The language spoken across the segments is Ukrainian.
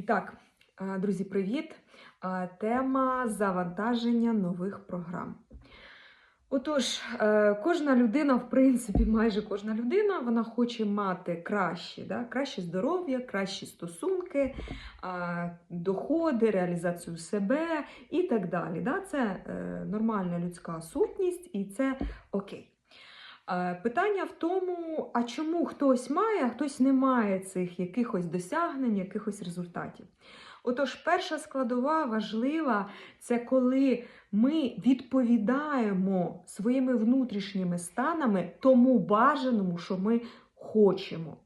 І так, друзі, привіт! Тема завантаження нових програм. Отож, е, кожна людина, в принципі, майже кожна людина, вона хоче мати краще, да? краще здоров'я, кращі стосунки, доходи, реалізацію себе і так далі. Да? Це е, нормальна людська сутність і це окей. Е, Питання в тому, а чому хтось має, а хтось не має цих якихось досягнень, якихось результатів. Отож, перша складова важлива це коли ми відповідаємо своїми внутрішніми станами тому бажаному, що ми хочемо.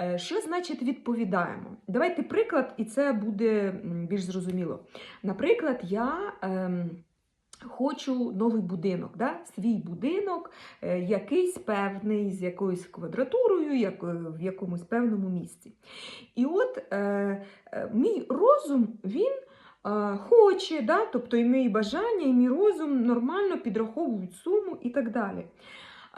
Е, Що значить відповідаємо? Давайте приклад, і це буде більш зрозуміло. Наприклад, я. Ем, Хочу новий будинок, да? свій будинок, е, якийсь певний, з якоюсь квадратурою, як, е, в якомусь певному місці. І от е, е, мій розум, він е, хоче, да? тобто і мої бажання, і мій розум нормально підраховують суму і так далі.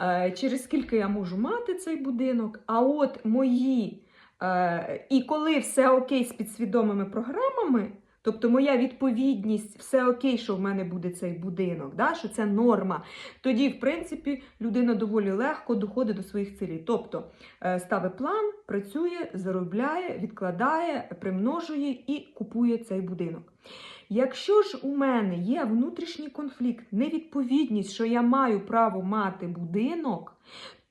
Е, через скільки я можу мати цей будинок, а от мої. Е, і коли все окей з підсвідомими програмами, Тобто моя відповідність, все окей, що в мене буде цей будинок, да? що це норма. Тоді, в принципі, людина доволі легко доходить до своїх цілей. Тобто е, ставить план, працює, заробляє, відкладає, примножує і купує цей будинок. Якщо ж у мене є внутрішній конфлікт, невідповідність, що я маю право мати будинок,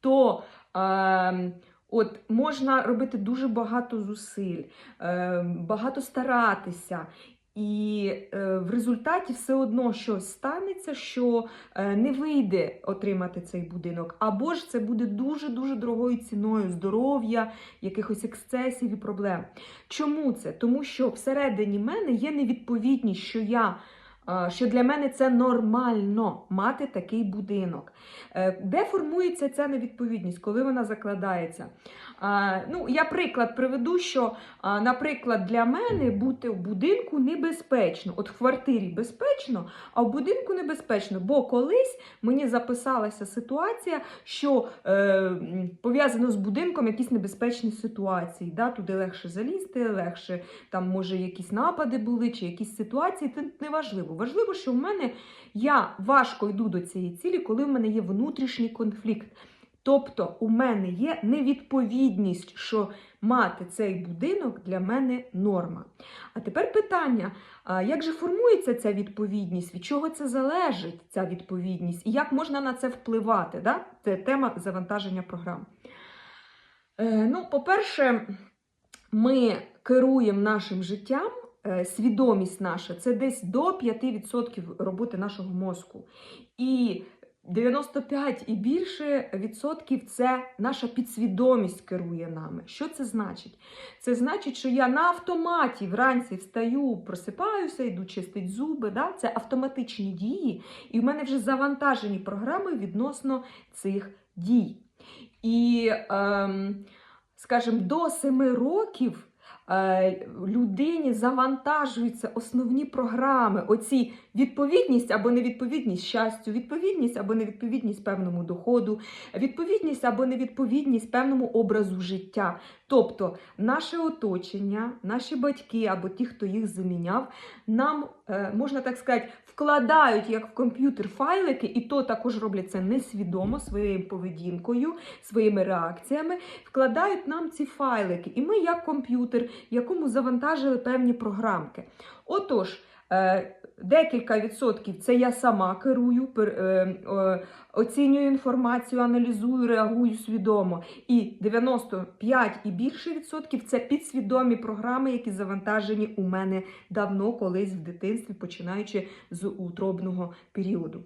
то е, От можна робити дуже багато зусиль, е, багато старатися, і е, в результаті все одно щось станеться, що е, не вийде отримати цей будинок. Або ж це буде дуже-дуже дорогою ціною здоров'я, якихось ексцесів і проблем. Чому це? Тому що всередині мене є невідповідність, що я. Що для мене це нормально мати такий будинок. Е, Де формується ця невідповідність, коли вона закладається? Ну, Я приклад приведу, що, наприклад, для мене бути в будинку небезпечно. От в квартирі безпечно, а в будинку небезпечно. Бо колись мені записалася ситуація, що е, пов'язано з будинком якісь небезпечні ситуації. Да? Туди легше залізти, легше там, може, якісь напади були, чи якісь ситуації. Це не важливо. Що в мене я важко йду до цієї цілі, коли в мене є внутрішній конфлікт. Тобто у мене є невідповідність, що мати цей будинок для мене норма. А тепер питання: як же формується ця відповідність? Від чого це залежить, ця відповідність? І як можна на це впливати? Да? Це тема завантаження програм. Е, ну, по-перше, ми керуємо нашим життям. Е, Свідомість наша це десь до 5% роботи нашого мозку. І 95 і більше відсотків це наша підсвідомість керує нами. Що це значить? Це значить, що я на автоматі вранці встаю, просипаюся, йду чистить зуби. Да? Це автоматичні дії, і в мене вже завантажені програми відносно цих дій. І, ем, скажімо, до 7 років. Е, Людині завантажуються основні програми, оці відповідність або невідповідність щастю, відповідність або невідповідність певному доходу, відповідність або невідповідність певному образу життя. Тобто наше оточення, наші батьки або ті, хто їх заміняв, нам, е, можна так сказати, вкладають як в комп'ютер файлики, і то також роблять це несвідомо своєю поведінкою, своїми реакціями, вкладають нам ці файлики. І ми, як комп'ютер, якому завантажили певні програмки. Отож, декілька відсотків це я сама керую, е, е, оцінюю інформацію, аналізую, реагую свідомо. І 95 і більше відсотків це підсвідомі програми, які завантажені у мене давно, колись в дитинстві, починаючи з утробного періоду.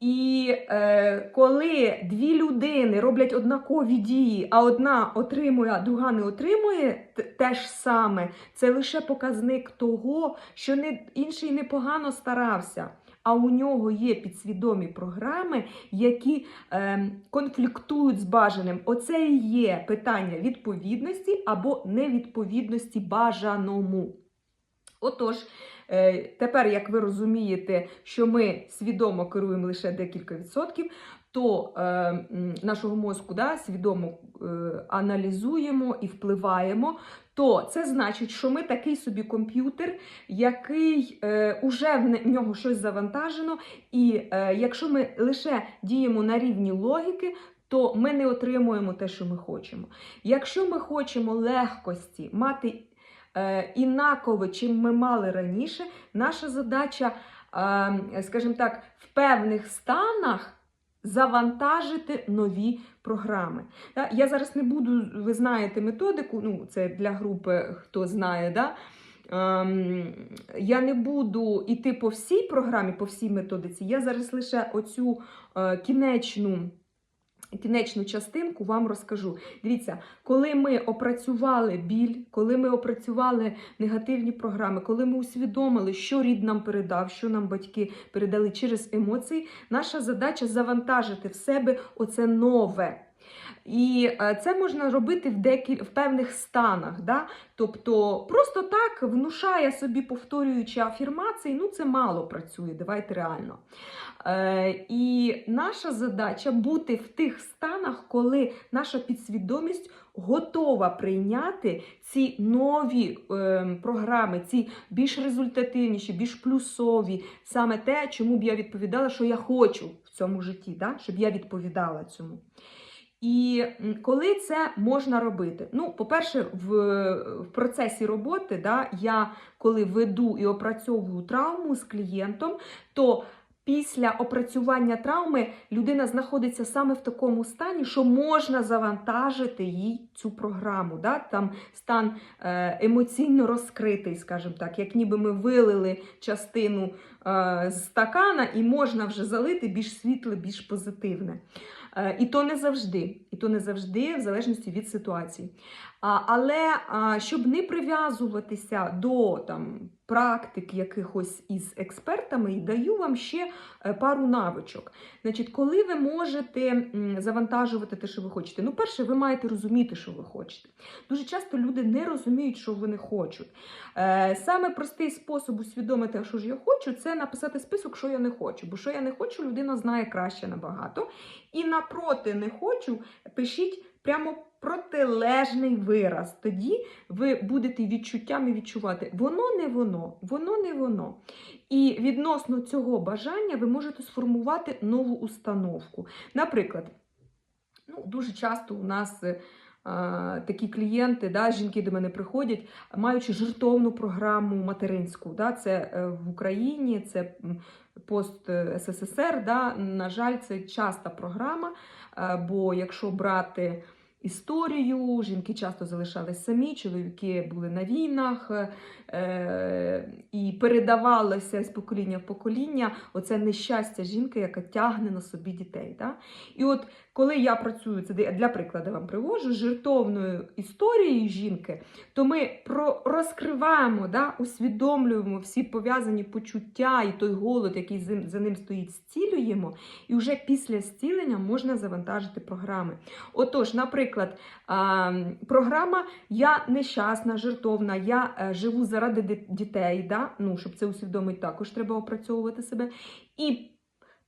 І е, коли дві людини роблять однакові дії, а одна отримує, а друга не отримує те ж саме, це лише показник того, що не, інший непогано старався. А у нього є підсвідомі програми, які е, конфліктують з бажаним. Оце і є питання відповідності або невідповідності бажаному. Отож, е, тепер, як ви розумієте, що ми свідомо керуємо лише декілька відсотків, то е, нашого мозку да, свідомо е, аналізуємо і впливаємо, то це значить, що ми такий собі комп'ютер, який е, уже в нього щось завантажено, і е, якщо ми лише діємо на рівні логіки, то ми не отримуємо те, що ми хочемо. Якщо ми хочемо легкості мати е, інаково, чим ми мали раніше, наша задача, е, скажімо так, в певних станах завантажити нові програми. Я зараз не буду, ви знаєте методику, ну це для групи, хто знає, да? Ем, я не буду йти по всій програмі, по всій методиці. Я зараз лише оцю е, кінечну. Кінечну частинку вам розкажу. Дивіться, коли ми опрацювали біль, коли ми опрацювали негативні програми, коли ми усвідомили, що рід нам передав, що нам батьки передали через емоції, наша задача завантажити в себе оце нове. І е, це можна робити в декіль... в певних станах. Да? Тобто просто так внушає собі, повторюючи афірмації, ну це мало працює, давайте реально. Е, і наша задача бути в тих станах, коли наша підсвідомість готова прийняти ці нові е, програми, ці більш результативніші, більш плюсові, саме те, чому б я відповідала, що я хочу в цьому житті, да? щоб я відповідала цьому. І коли це можна робити? Ну, по-перше, в, в процесі роботи, да, я коли веду і опрацьовую травму з клієнтом, то після опрацювання травми людина знаходиться саме в такому стані, що можна завантажити їй цю програму. Да? Там стан е, емоційно розкритий, скажімо так, як ніби ми вилили частину з стакана, і можна вже залити більш світле, більш позитивне. Е, І то не завжди, і то не завжди, в залежності від ситуації. Але щоб не прив'язуватися до там, практик якихось із експертами, даю вам ще е, пару навичок. Значить, коли ви можете завантажувати те, що ви хочете? Ну, перше, ви маєте розуміти, що ви хочете. Дуже часто люди не розуміють, що вони хочуть. Е, Саме простий спосіб усвідомити, що ж я хочу, це написати список, що я не хочу. Бо що я не хочу, людина знає краще набагато. І напроти не хочу, пишіть прямо протилежний вираз. Тоді ви будете відчуттями відчувати, воно не воно, воно не воно. І відносно цього бажання ви можете сформувати нову установку. Наприклад, ну, дуже часто у нас. Такі клієнти, да, жінки до мене приходять, маючи жертовну програму материнську. Да, це е, в Україні, це пост е, СССР. Да, на жаль, це часта програма. е, Бо якщо брати історію, жінки часто залишались самі, чоловіки були на війнах е, і передавалося з покоління в покоління оце нещастя жінки, яка тягне на собі дітей. І от коли я працюю, це для прикладу вам привожу, жертовною історією жінки, то ми розкриваємо, усвідомлюємо всі пов'язані почуття і той голод, який за- ним стоїть, зцілюємо, і вже після зцілення можна завантажити програми. Отож, наприклад, м, програма Я нещасна, жертовна, я е, живу заради дітей. Да? Ну, щоб це усвідомити, також треба опрацьовувати себе. І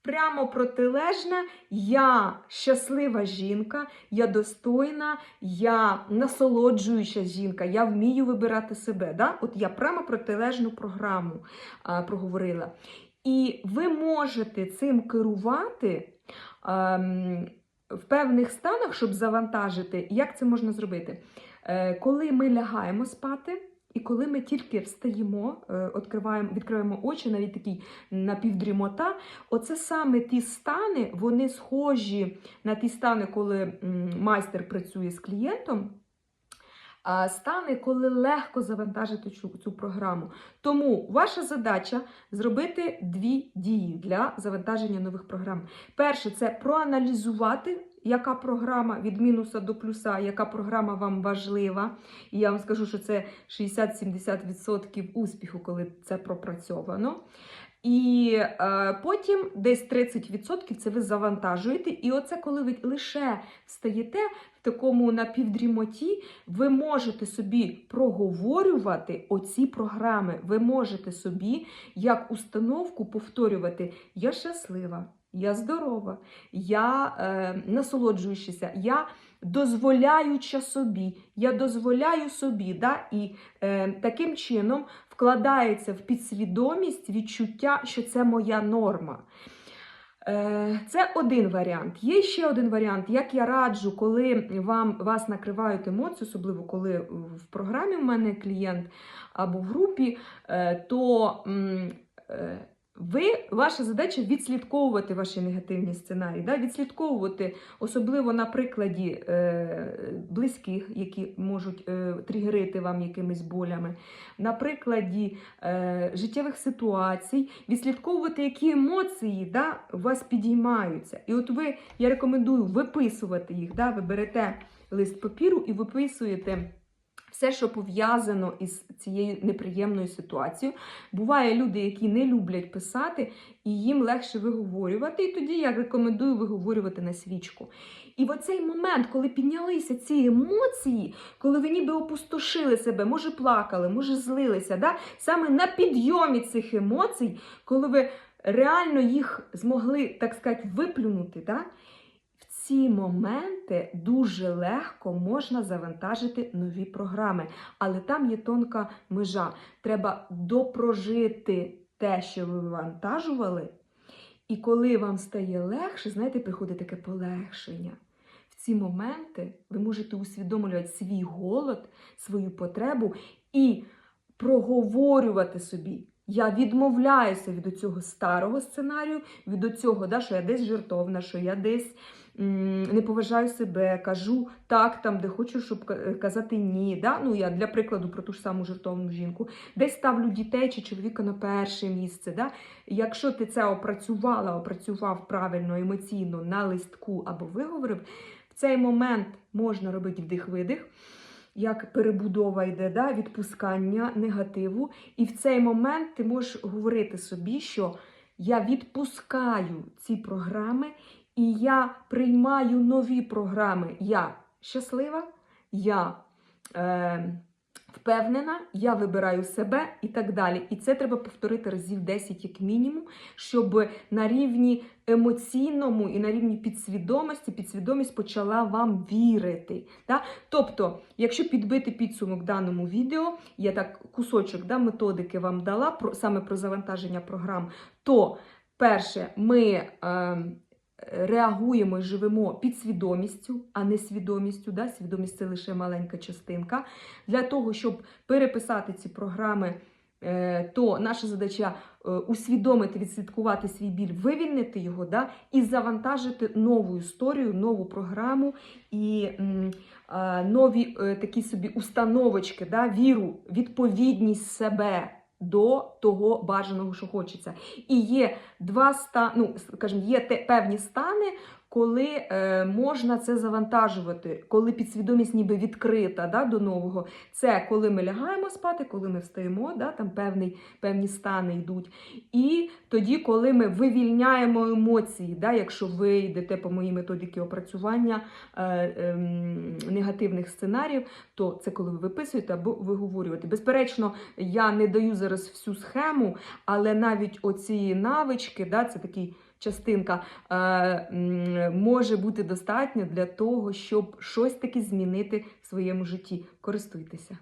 прямо протилежне, я щаслива жінка, я достойна, я насолоджуюча жінка, я вмію вибирати себе. Да? От я прямо протилежну програму а, проговорила. І ви можете цим керувати. ем, в певних станах, щоб завантажити, як це можна зробити? Е, Коли ми лягаємо спати, і коли ми тільки встаємо, е, відкриваємо, відкриваємо очі, навіть такий напівдрімота, оце саме ті стани, вони схожі на ті стани, коли майстер працює з клієнтом. Стани, коли легко завантажити цю програму. Тому ваша задача зробити дві дії для завантаження нових програм. Перше, це проаналізувати, яка програма від мінуса до плюса, яка програма вам важлива. І я вам скажу, що це 60-70% успіху, коли це пропрацьовано. І е, потім десь 30% це ви завантажуєте. І оце, коли ви лише встаєте в такому напівдрімоті, ви можете собі проговорювати оці програми. Ви можете собі як установку повторювати: Я щаслива, я здорова, я е, насолоджуючися, я дозволяюча собі. Я дозволяю собі. Да? І е, таким чином вкладається в підсвідомість відчуття, що це моя норма. Е, Це один варіант. Є ще один варіант, як я раджу, коли вам, вас накривають емоції, особливо коли в програмі в мене клієнт або в групі, е, то е, ви, ваша задача відслідковувати ваші негативні сценарії, да? відслідковувати, особливо на прикладі е, близьких, які можуть е, тригерити вам якимись болями, на прикладі е, життєвих ситуацій, відслідковувати, які емоції да, у вас підіймаються. І от ви, я рекомендую виписувати їх. Да? Ви берете лист папіру і виписуєте. Все, що пов'язано із цією неприємною ситуацією. Буває люди, які не люблять писати, і їм легше виговорювати. І тоді я рекомендую виговорювати на свічку. І в оцей момент, коли піднялися ці емоції, коли ви ніби опустошили себе, може плакали, може злилися, да? саме на підйомі цих емоцій, коли ви реально їх змогли, так сказати, виплюнути. Да? Ці моменти дуже легко можна завантажити нові програми, але там є тонка межа. Треба допрожити те, що ви вивантажували. І коли вам стає легше, знаєте, приходить таке полегшення. В ці моменти ви можете усвідомлювати свій голод, свою потребу і проговорювати собі. Я відмовляюся від цього старого сценарію, від цього, да, що я десь жертовна, що я десь не поважаю себе, кажу так, там, де хочу, щоб казати ні. Да? Ну, я для прикладу про ту ж саму жертовну жінку, десь ставлю дітей чи чоловіка на перше місце. Да? Якщо ти це опрацювала, опрацював правильно, емоційно на листку або виговорив, в цей момент можна робити вдих-видих. Як перебудова йде, да, відпускання негативу. І в цей момент ти можеш говорити собі, що я відпускаю ці програми, і я приймаю нові програми. Я щаслива, я е, впевнена, я вибираю себе і так далі. І це треба повторити разів 10 як мінімум, щоб на рівні емоційному і на рівні підсвідомості підсвідомість почала вам вірити. Да? Тобто, якщо підбити підсумок даному відео, я так кусочок да, методики вам дала про, саме про завантаження програм, то перше, ми. Е, Реагуємо і живемо підсвідомістю, а не свідомістю. Да? Свідомість це лише маленька частинка. Для того, щоб переписати ці програми, е, то наша задача е, усвідомити, відслідкувати свій біль, вивільнити його да? і завантажити нову історію, нову програму і нові е, такі собі установочки, да? віру, відповідність себе. До того бажаного, що хочеться. І є два ста, ну, скажімо, є те, певні стани, коли е, можна це завантажувати, коли підсвідомість ніби відкрита да, до нового. Це коли ми лягаємо спати, коли ми встаємо, да, там певний, певні стани йдуть. І тоді, коли ми вивільняємо емоції, да, якщо ви йдете по моїй методиці опрацювання е, е, негативних сценаріїв, то це коли ви виписуєте або виговорюєте. Безперечно, я не даю зараз всю схему, але навіть оці навички, да, це такий частинка, е, може бути достатньо для того, щоб щось таки змінити в своєму житті. Користуйтеся.